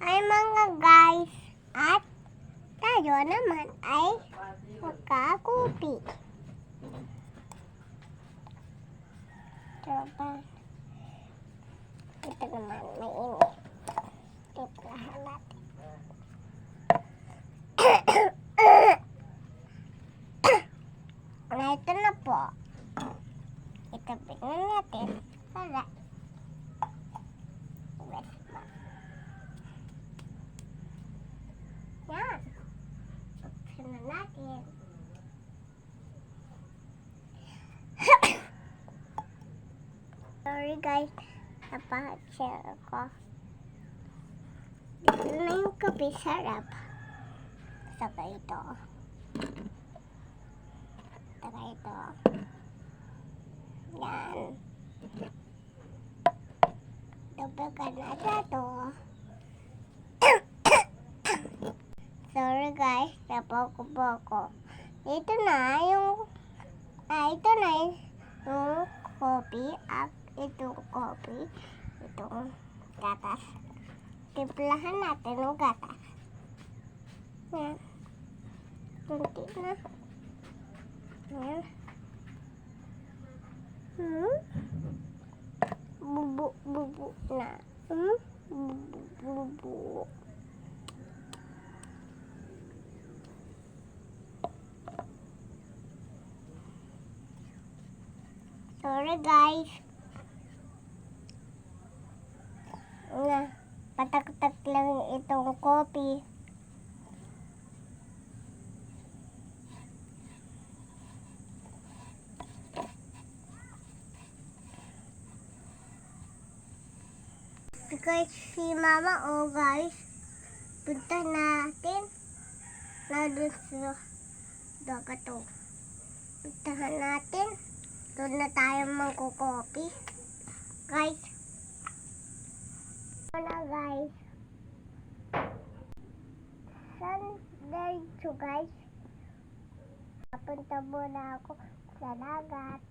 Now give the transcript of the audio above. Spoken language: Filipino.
Ay mga guys, at tayo naman ay magkakupi. Tropa. Ito naman, mainit. Tiplahan natin. na ito na po. Itabi na natin para wet na. Yan. Buksan na natin. Sorry guys, napahashare ako. Dito na yung kape sarap. Saka ito. Saka ito. Yan. Dabagan na ito. Sorry guys, napoko-poko. Ito na yung, ah, ito na yung coffee at itong coffee, itong gatas. Timplahan natin ng gatas. Yan. Kunti na. Yan. Hmm? Bubu, bubu na. Hmm? Bubu, bubu. Sorry guys. Na, patak-tak lang itong coffee. Because si mama, oh guys, punta natin na doon sa dagat oh. Puntahan natin. Doon na tayo magkukopi. Guys. Wala guys. Saan dito guys? Papunta muna ako sa. Bye-bye.